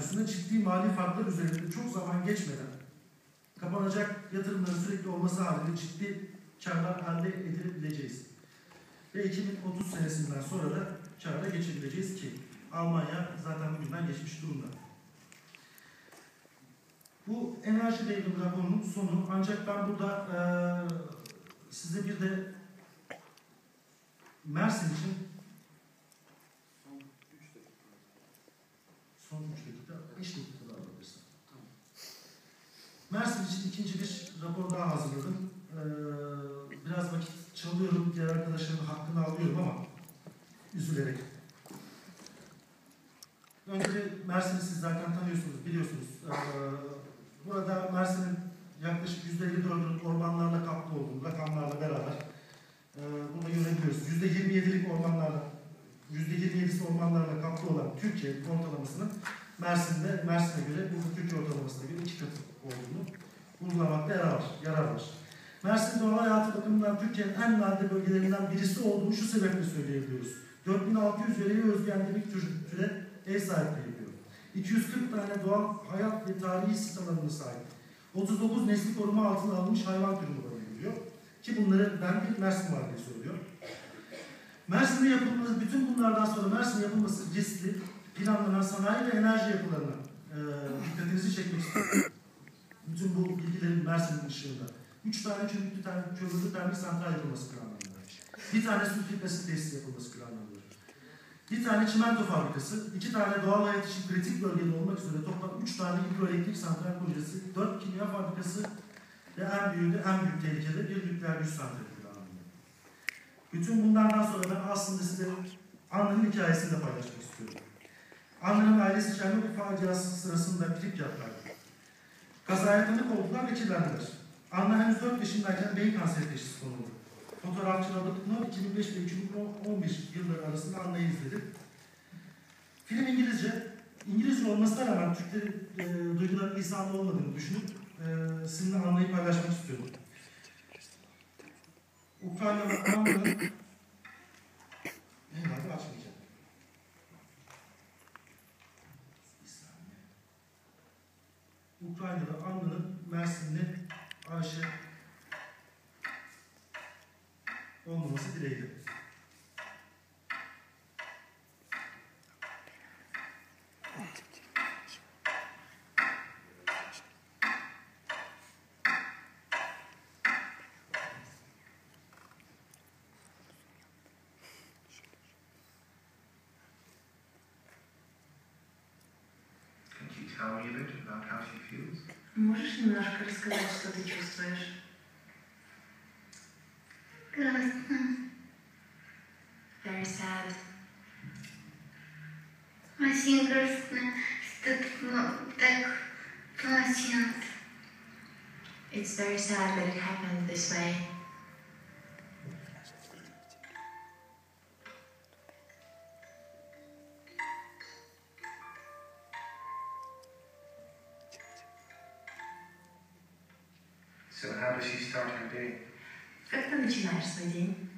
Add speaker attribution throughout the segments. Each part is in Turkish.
Speaker 1: teşebbüsünde ciddi mali farklar üzerinde çok zaman geçmeden kapanacak yatırımların sürekli olması halinde ciddi karlar elde edilebileceğiz. Ve 2030 senesinden sonra da kâra geçebileceğiz ki Almanya zaten bugünden geçmiş durumda. Bu enerji devrimi raporunun sonu ancak ben burada eee size bir de Mersin için son 3 dakika, 5 dakika daha alabilirsin. Mersin için ikinci bir rapor daha hazırladım. Ee, biraz vakit çalıyorum, diğer arkadaşlarımın hakkını alıyorum ama üzülerek. Önce Mersin'i siz zaten tanıyorsunuz, biliyorsunuz. Ee, burada Mersin'in yaklaşık %54'ünün ormanlarla kaplı olduğunu rakamlarla beraber e, bunu görebiliyoruz. %27'lik ormanlarla, %27'si ormanlarla kaplı olan Türkiye ortalamasının Mersin'de, Mersin'e göre bu Türkiye ortalamasına göre iki katı olduğunu vurgulamakta yarar var. Yarar var. Mersin doğal hayatı bakımından Türkiye'nin en nadide bölgelerinden birisi olduğunu şu sebeple söyleyebiliyoruz. 4600 yöreye özgü endemik tür, türe ev sahipliği yapıyor. 240 tane doğal hayat ve tarihi sit alanına sahip. 39 nesli koruma altına alınmış hayvan türü barındırıyor. Ki bunları ben bir Mersin var diye söylüyor. Mersin'de yapılması, bütün bunlardan sonra Mersin'de yapılması riskli, planlanan sanayi ve enerji yapılarına e, dikkatinizi çekmek istiyorum. Bütün bu bilgilerin Mersin'in ışığında. Üç tane çömüklü ter, kömürlü termik santral yapılması planlanıyor. Bir tane su filtresi tesisi yapılması planlanıyor. Bir tane çimento fabrikası, iki tane doğal hayat için kritik bölgede olmak üzere toplam üç tane hidroelektrik santral projesi, dört kimya fabrikası ve en büyüğü de en büyük tehlikede bir nükleer güç santrali planlanıyor. Bütün bunlardan sonra ben aslında size Anlı'nın hikayesini de paylaşmak istiyorum. Anlı'nın ailesi Çernobil faciası sırasında trip yaptılar. Kazaya tanık oldular ve kirlendiler. Anna henüz 4 yaşındayken beyin kanseri teşhisi konuldu. Fotoğrafçı Robert Knop 2005 ve 2011 yılları arasında Anna'yı izledi. Film İngilizce. İngilizce olmasına rağmen Türklerin e, duyguların lisanlı olmadığını düşünüp e, sizinle Anna'yı paylaşmak istiyorum. Ukrayna'da Anna'nın Ukrayna'da Anna'nın Mersinli Ayşe olmaması dileğiyle.
Speaker 2: Можешь немножко рассказать, что ты чувствуешь?
Speaker 3: Грустно.
Speaker 2: Very sad.
Speaker 3: Очень грустно, что так, так получилось.
Speaker 2: It's very sad that it happened this way.
Speaker 4: So how does she start her day?
Speaker 2: Как ты начинаешь свой день?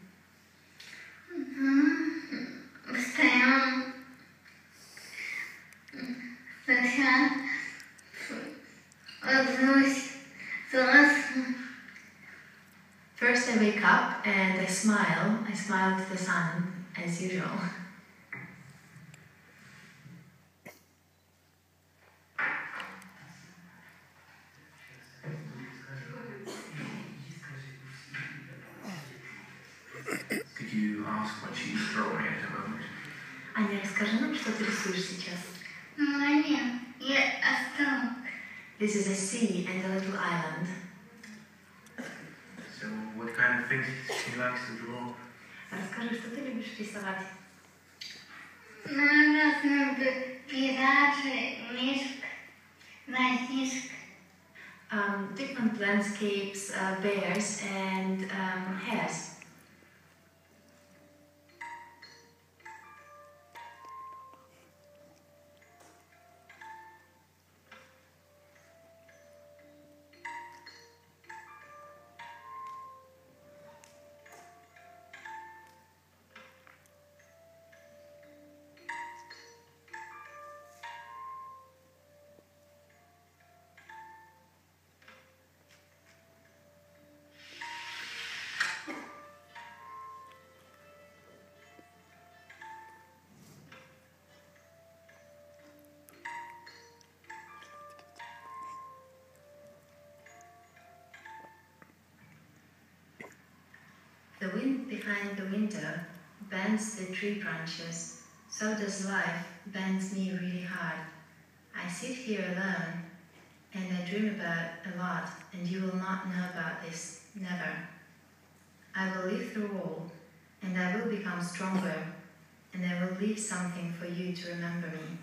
Speaker 3: Мгм. Встаем. Сначала ложусь, засну.
Speaker 2: First, I wake up and I smile. I smile to the sun, as usual.
Speaker 4: you ask what she's drawing at the moment?
Speaker 2: Аня, расскажи нам, что ты рисуешь сейчас.
Speaker 3: Море и островок.
Speaker 2: This is a sea and a little island.
Speaker 4: So what kind of things she likes to draw?
Speaker 2: Расскажи, что ты любишь рисовать.
Speaker 3: На разные пейзажи, мишка, мальчишка.
Speaker 2: Um, different landscapes, uh, bears, and um, hares. Behind the window bends the tree branches, so does life bends me really hard. I sit here alone and I dream about a lot, and you will not know about this, never. I will live through all, and I will become stronger, and I will leave something for you to remember me.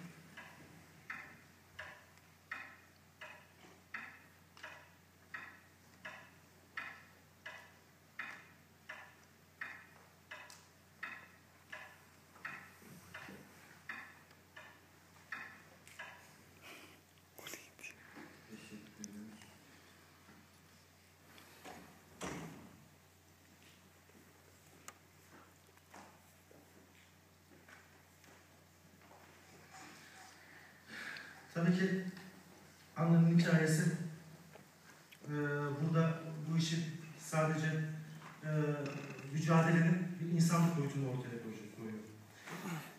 Speaker 1: Tabii ki annenin hikayesi eee, burada bu işi sadece eee, mücadelenin bir insanlık boyutunu ortaya koyuyor-.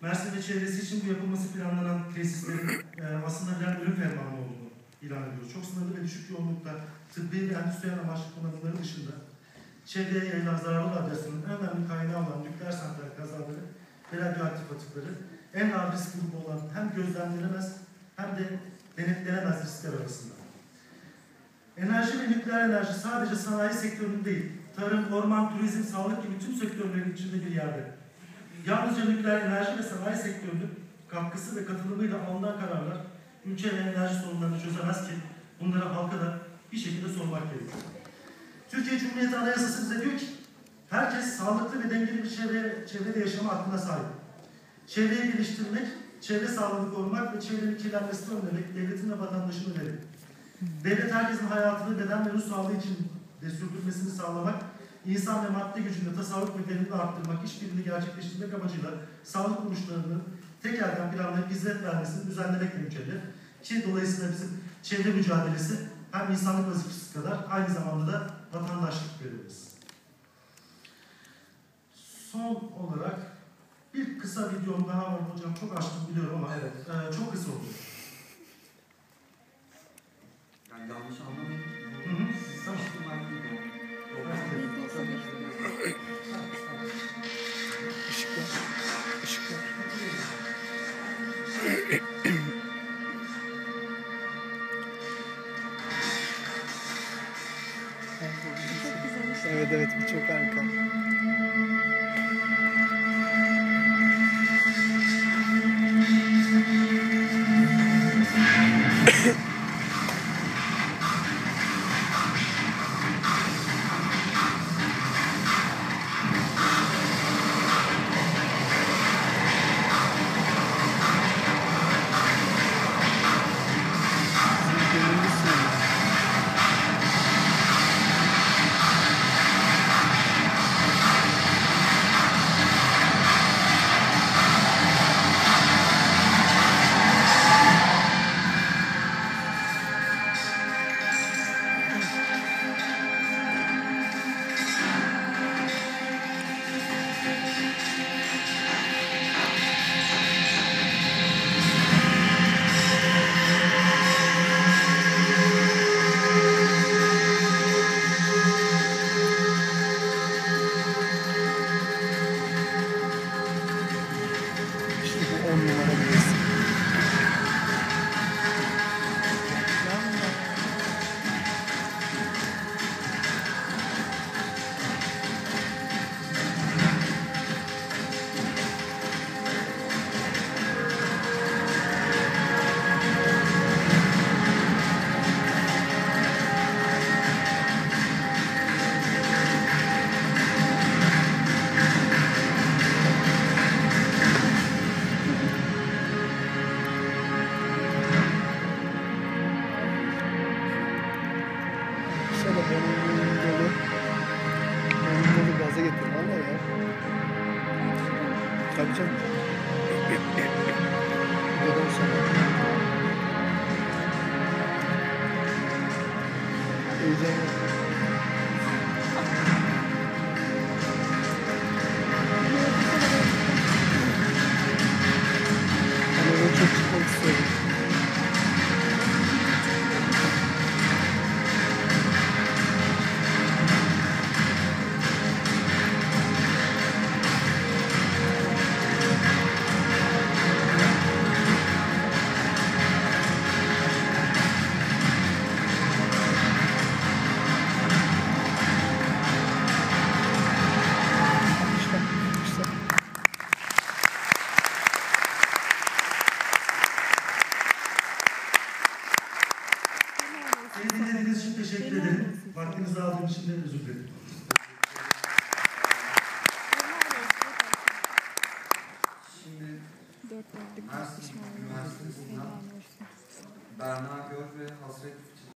Speaker 1: Mersin ve çevresi için bu yapılması planlanan tesislerin eee, aslında birer ölüm fermanı olduğunu ilan ediyoruz. Çok sınırlı ve düşük yoğunlukta tıbbi ve endüstriyel amaçlı kullanımları dışında çevreye yayılan zararlı radyasyonun en önemli kaynağı olan nükleer santral kazaları ve radyoaktif atıkları en ağır risk grubu olan hem gözlemlenemez hem de denetlenemez riskler arasında. Enerji ve nükleer enerji sadece sanayi sektörünün değil, tarım, orman, turizm, sağlık gibi tüm sektörlerin içinde bir yerde. Yalnızca nükleer enerji ve sanayi sektörünün katkısı ve katılımıyla alınan kararlar ülke ve enerji sorunlarını çözemez ki bunları halka da bir şekilde sormak gerekiyor. Türkiye Cumhuriyeti Anayasası bize diyor ki herkes sağlıklı ve dengeli bir çevre, çevrede yaşama hakkına sahip. Çevreyi geliştirmek, çevre sağlığını korumak ve çevrenin kirlenmesini önlemek devletin ve vatandaşın önevi. Devlet herkesin hayatını beden ve ruh sağlığı için de sürdürmesini sağlamak, insan ve madde gücünde tasarruf ve verimini arttırmak, işbirliğini gerçekleştirmek amacıyla sağlık kuruluşlarının tek elden planlayıp hizmet vermesini düzenlemekle mükellef. Ki dolayısıyla bizim çevre mücadelesi hem insanlık vazifesi kadar aynı zamanda da vatandaşlık görevimiz. Son olarak bir kısa videom daha var hocam. Çok açtım biliyorum ama
Speaker 5: Evet.
Speaker 1: e, çok kısa oldu.
Speaker 5: Yani yanlış anlamayın.
Speaker 1: Hı hı. Tamam.
Speaker 6: Işıklar. Işıklar. Evet evet bu çok harika.
Speaker 1: there. Teşekkür ederim. Vaktinizi aldığım için de özür dilerim.
Speaker 5: Şimdi Mersin
Speaker 7: olsun.
Speaker 5: Berna Gör ve